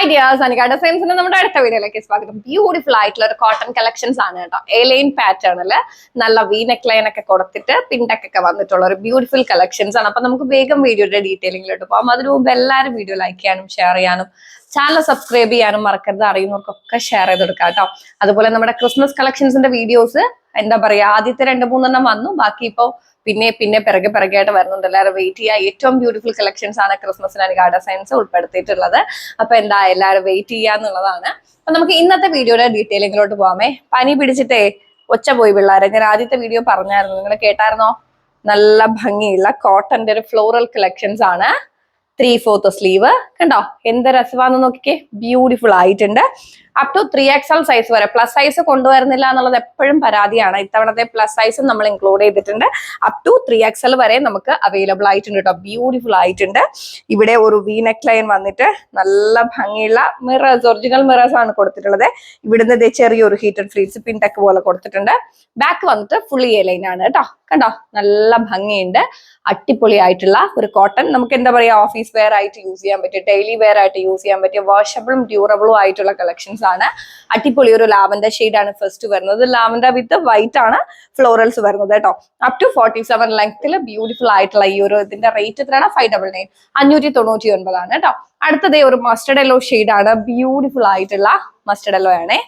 Hi dears Anika ഡിസൈൻസിന്റെ നമ്മുടെ അടുത്ത വീഡിയോയിലേക്ക് സ്വാഗതം. ബ്യൂട്ടിഫുൾ ആയിട്ടുള്ള ഒരു കോട്ടൺ കളക്ഷൻസ് ആണ് കേട്ടോ. എലൈൻ പാറ്റേണിൽ നല്ല വി നെക്ക് ലൈൻ ഒക്കെ കൊടുത്തിട്ട് പിണ്ടക്കൊക്കെ വന്നിട്ടുള്ള ഒരു ബ്യൂട്ടിഫുൾ കളക്ഷൻസ് ആണ്. അപ്പൊ നമുക്ക് വേഗം വീഡിയോയുടെ ഡീറ്റെയിലിങ്ങിലോട്ട് പോകാം അതിനു മുമ്പ് എല്ലാവരും വീഡിയോ ലൈക്ക് ചെയ്യാനും ഷെയർ ചെയ്യാനും ചാനൽ സബ്സ്ക്രൈബ് ചെയ്യാനും മറക്കരുത്. അറിയുന്നവർക്കൊക്കെ ഷെയർ ചെയ്ത് കൊടുക്കാം കേട്ടോ. അതുപോലെ നമ്മുടെ ക്രിസ്മസ് കളക്ഷൻസിന്റെ വീഡിയോസ് എന്താ പറയാ ആദ്യത്തെ രണ്ട് മൂന്നെണ്ണം വന്നു. ബാക്കി ഇപ്പോ പിന്നെ പിന്നെ പിറകെ പിറകെ ആയിട്ട് വരുന്നുണ്ട്. എല്ലാവരും വെയിറ്റ് ചെയ്യുക ഏറ്റവും ബ്യൂട്ടിഫുൾ കളക്ഷൻസ് ആണ് ക്രിസ്മസിന് ഗാർഡ സയൻസ് ഉൾപ്പെടുത്തിയിട്ടുള്ളത്. അപ്പൊ എന്താ എല്ലാവരും വെയിറ്റ് ചെയ്യുക എന്നുള്ളതാണ്. അപ്പൊ നമുക്ക് ഇന്നത്തെ വീഡിയോയുടെ ഡീറ്റെയിലിങ്ങിലോട്ട് പോകാമേ പനി പിടിച്ചിട്ടേ ഒച്ച പോയി പിള്ളേരെ. ഞാൻ ആദ്യത്തെ വീഡിയോ പറഞ്ഞായിരുന്നു. നിങ്ങൾ കേട്ടായിരുന്നോ? നല്ല ഭംഗിയുള്ള കോട്ടന്റെ ഒരു ഫ്ലോറൽ കളക്ഷൻസ് ആണ്. ത്രീ ഫോർത്ത് സ്ലീവ് കണ്ടോ? എന്ത് രസമാണെന്ന് നോക്കിക്കേ. ബ്യൂട്ടിഫുൾ ആയിട്ടുണ്ട്. Up to three XL size വരെ. പ്ലസ് സൈസ് കൊണ്ടുവരുന്നില്ല എന്നുള്ളത് എപ്പോഴും പരാതിയാണ്. ഇത്തവണത്തെ പ്ലസ് സൈസും നമ്മൾ ഇൻക്ലൂഡ് ചെയ്തിട്ടുണ്ട്. അപ് ടു ത്രീ എക്സൽ വരെ നമുക്ക് അവൈലബിൾ ആയിട്ടുണ്ട് കേട്ടോ. ബ്യൂട്ടിഫുൾ ആയിട്ടുണ്ട്. ഇവിടെ ഒരു വി നെക്ക് ലൈൻ വന്നിട്ട് നല്ല ഭംഗിയുള്ള മിറേഴ്സ് ഒറിജിനൽ മിറേഴ്സ് ആണ് കൊടുത്തിട്ടുള്ളത്. ഇവിടുന്ന് ചെറിയൊരു ഹീറ്റഡ് ഫ്രീസ് പിൻടെക്ക് പോലെ കൊടുത്തിട്ടുണ്ട്. ബാക്ക് വന്നിട്ട് ഫുള്ളി എ ലൈൻ ആണ് കേട്ടോ. കണ്ടോ? നല്ല ഭംഗിയുണ്ട്. അടിപൊളിയായിട്ടുള്ള ഒരു കോട്ടൺ നമുക്ക് എന്താ പറയാ ഓഫീസ് വെയർ ആയിട്ട് യൂസ് ചെയ്യാൻ പറ്റിയ ഡെയിലി വെയർ ആയിട്ട് യൂസ് ചെയ്യാൻ പറ്റിയ വാഷബിളും ഡ്യൂറബിളും ആയിട്ടുള്ള കളക്ഷൻസ് ആണ്. അടിപൊളി ഒരു ലാവൻഡർ ആണ് ഫസ്റ്റ് വരുന്നത്. ലാവൻഡർ വിത്ത് വൈറ്റ് ആണ് ഫ്ലോറൽസ് വരുന്നത് കേട്ടോ. അപ് ടു ഫോർട്ടി സെവൻ ലെങ്ത്തിൽ ബ്യൂട്ടിഫുൾ ആയിട്ടുള്ള ഈ ഒരു ഇതിന്റെ റേറ്റ് എത്രയാണ്? ഫൈവ് ഡബിൾ നയൻ അഞ്ഞൂറ്റി തൊണ്ണൂറ്റി ഒൻപതാണ് കേട്ടോ. അടുത്തത് ഒരു മസ്റ്റർഡ് ഷെയ്ഡ് ആണ്. ബ്യൂട്ടിഫുൾ ആയിട്ടുള്ള മസ്റ്റർഡ് എല്ലോ ആണേ.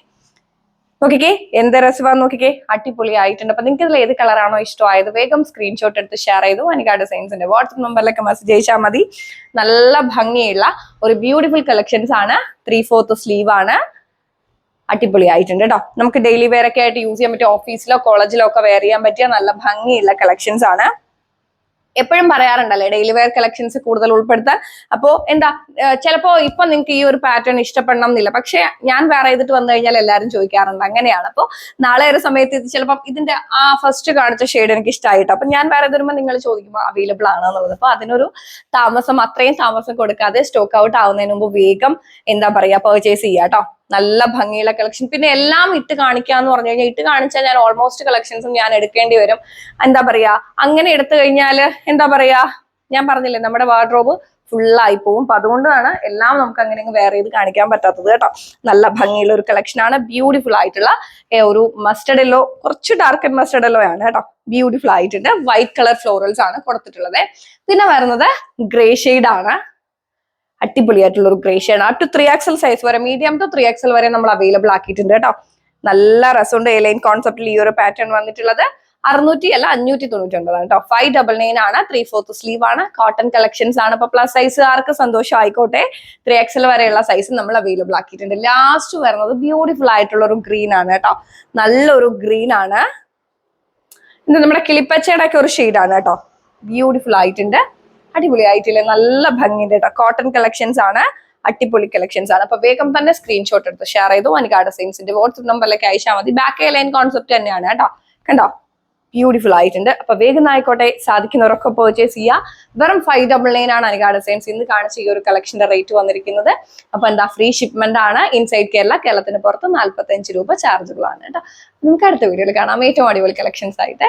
നോക്കിക്കേ എന്ത് രസമാണ് നോക്കിക്കേ. അടിപൊളി ആയിട്ടുണ്ട് അപ്പൊ നിങ്ങൾക്ക് ഇതിൽ ഏത് കളറാണോ ഇഷ്ടമായത് വേഗം സ്ക്രീൻഷോട്ട് എടുത്ത് ഷെയർ ചെയ്തു. അനിക ഡിസൈൻസിന്റെ വാട്സപ്പ് നമ്പറിലൊക്കെ മെസ്സേജ് അയച്ചാൽ മതി. നല്ല ഭംഗിയുള്ള ഒരു ബ്യൂട്ടിഫുൾ കളക്ഷൻസ് ആണ്. ത്രീ ഫോർത്ത് സ്ലീവ് ആണ്. അടിപൊളി ആയിട്ടുണ്ട് കേട്ടോ നമുക്ക് ഡെയിലി വെയർ ഒക്കെ ആയിട്ട് യൂസ് ചെയ്യാൻ പറ്റിയ ഓഫീസിലോ കോളേജിലോ ഒക്കെ വെയർ ചെയ്യാൻ പറ്റിയ നല്ല ഭംഗിയുള്ള കളക്ഷൻസ് ആണ്. എപ്പോഴും പറയാറുണ്ടല്ലേ ഡെയിലി വെയർ കളക്ഷൻസ് കൂടുതൽ ഉൾപ്പെടുത്താൻ. അപ്പോ എന്താ ചിലപ്പോ ഇപ്പൊ നിങ്ങൾക്ക് ഈ ഒരു പാറ്റേൺ ഇഷ്ടപ്പെടണം എന്നില്ല. പക്ഷെ ഞാൻ വേറെ ചെയ്തിട്ട് വന്നു കഴിഞ്ഞാൽ എല്ലാവരും ചോദിക്കാറുണ്ട് അങ്ങനെയാണ്. അപ്പോ നാളെ ഒരു സമയത്ത് ഇത് ചിലപ്പം ഇതിന്റെ ആ ഫസ്റ്റ് കാണിച്ച ഷെയ്ഡ് എനിക്ക് ഇഷ്ടമായിട്ടോ അപ്പൊ ഞാൻ വേറെ വരുമ്പോൾ നിങ്ങൾ ചോദിക്കുമ്പോൾ അവൈലബിൾ ആണ് എന്നുള്ളത്. അപ്പൊ അതിനൊരു താമസം അത്രയും താമസം കൊടുക്കാതെ സ്റ്റോക്ക് ഔട്ട് ആവുന്നതിന് മുമ്പ് വേഗം എന്താ പറയാ പെർച്ചേസ് ചെയ്യാം കേട്ടോ നല്ല ഭംഗിയുള്ള കളക്ഷൻ പിന്നെ എല്ലാം ഇട്ട് കാണിക്കാന്ന് പറഞ്ഞു കഴിഞ്ഞാൽ ഇട്ട് കാണിച്ചാൽ ഞാൻ ഓൾമോസ്റ്റ് കളക്ഷൻസും ഞാൻ എടുക്കേണ്ടി വരും. എന്താ പറയാ? അങ്ങനെ എടുത്തു കഴിഞ്ഞാൽ എന്താ പറയാ? ഞാൻ പറഞ്ഞില്ലേ നമ്മുടെ വാർഡ്രോബ് ഫുള്ളായി പോവും. അപ്പൊ അതുകൊണ്ടാണ് എല്ലാം നമുക്ക് അങ്ങനെ അങ്ങ് വേറെ ചെയ്ത് കാണിക്കാൻ പറ്റാത്തത് കേട്ടോ. നല്ല ഭംഗിയുള്ള ഒരു കളക്ഷൻ ആണ്. ബ്യൂട്ടിഫുൾ ആയിട്ടുള്ള ഒരു മസ്റ്റർഡ് എല്ലോ കുറച്ച് ഡാർക്ക് മസ്റ്റർഡ് എല്ലോ ആണ് കേട്ടോ. ബ്യൂട്ടിഫുൾ ആയിട്ടുണ്ട്. വൈറ്റ് കളർ ഫ്ലോറൽസ് ആണ് കൊടുത്തിട്ടുള്ളത്. പിന്നെ വരുന്നത് ഗ്രേ ഷെയ്ഡ് ആണ്. അടിപൊളിയായിട്ടുള്ള ഒരു grey up to three XL size വരെ മീഡിയം ടു ത്രീ ആക്സൽ വരെ നമ്മൾ അവൈലബിൾ ആക്കിയിട്ടുണ്ട് കേട്ടോ. നല്ല രസമുണ്ട് എലൈൻ കോൺസെപ്റ്റിൽ ഈ ഒരു പാറ്റേൺ വന്നിട്ടുള്ളത്. അറുന്നൂറ്റി അല്ല അഞ്ഞൂറ്റി തൊണ്ണൂറ്റി ഒൻപതാണ് കേട്ടോ. ഫൈവ് ഡബിൾ നയൻ ആണ് ത്രീ ഫോർത്ത് സ്ലീവ് ആണ്. കോട്ടൺ കളക്ഷൻസ് ആണ്. ഇപ്പൊ പ്ലസ് സൈസ് ആർക്ക് സന്തോഷം ആയിക്കോട്ടെ ത്രീ എക്സൽ വരെയുള്ള സൈസ് നമ്മൾ അവൈലബിൾ ആക്കിയിട്ടുണ്ട്. ലാസ്റ്റ് വരുന്നത് ബ്യൂട്ടിഫുൾ ആയിട്ടുള്ള ഒരു ഗ്രീൻ ആണ് കേട്ടോ. നല്ലൊരു ഗ്രീൻ ആണ്. ഇത് നമ്മുടെ കിളിപ്പച്ചയുടെ ഒക്കെ ഒരു ഷെയ്ഡാണ് കേട്ടോ. ബ്യൂട്ടിഫുൾ ആയിട്ടുണ്ട്. അടിപൊളി ആയിട്ടില്ലേ നല്ല ഭംഗിയുണ്ട് കേട്ടോ കോട്ടൺ കളക്ഷൻസ് ആണ് അടിപൊളി കളക്ഷൻസ് ആണ്. അപ്പൊ വേഗം തന്നെ സ്ക്രീൻഷോട്ട് എടുത്ത് ഷെയർ ചെയ്തു? അനിക ഡിസൈൻസിന്റെ വാട്സ്ആപ്പ് നമ്പറിലേക്ക് അയച്ചാൽ മതി. ബാക്ക് ലൈൻ കോൺസെപ്റ്റ് തന്നെയാണ് കേട്ടോ കണ്ടോ? ബ്യൂട്ടിഫുൾ ആയിട്ടുണ്ട്. അപ്പൊ വേഗം ആയിക്കോട്ടെ. സാധിക്കുന്നവരൊക്കെ പർച്ചേസ് ചെയ്യുക വെറും ഫൈവ് ഡബിൾ നയൻ ആണ് അനിക ഡിസൈൻസ് ഇന്ന് കാണിച്ച ഈ ഒരു കളക്ഷന്റെ റേറ്റ് വന്നിരിക്കുന്നത്. അപ്പൊ എന്താ ഫ്രീ ഷിപ്മെന്റ് ആണ്. ഇൻസൈഡ് കേരള കേരളത്തിന് പുറത്ത് നാല്പത്തി അഞ്ച് രൂപ ചാർജുകളാണ് കേട്ടോ നമുക്ക് അടുത്ത വീഡിയോയിൽ കാണാം. ഏറ്റവും അടിപൊളി കളക്ഷൻസ് ആയിട്ട്.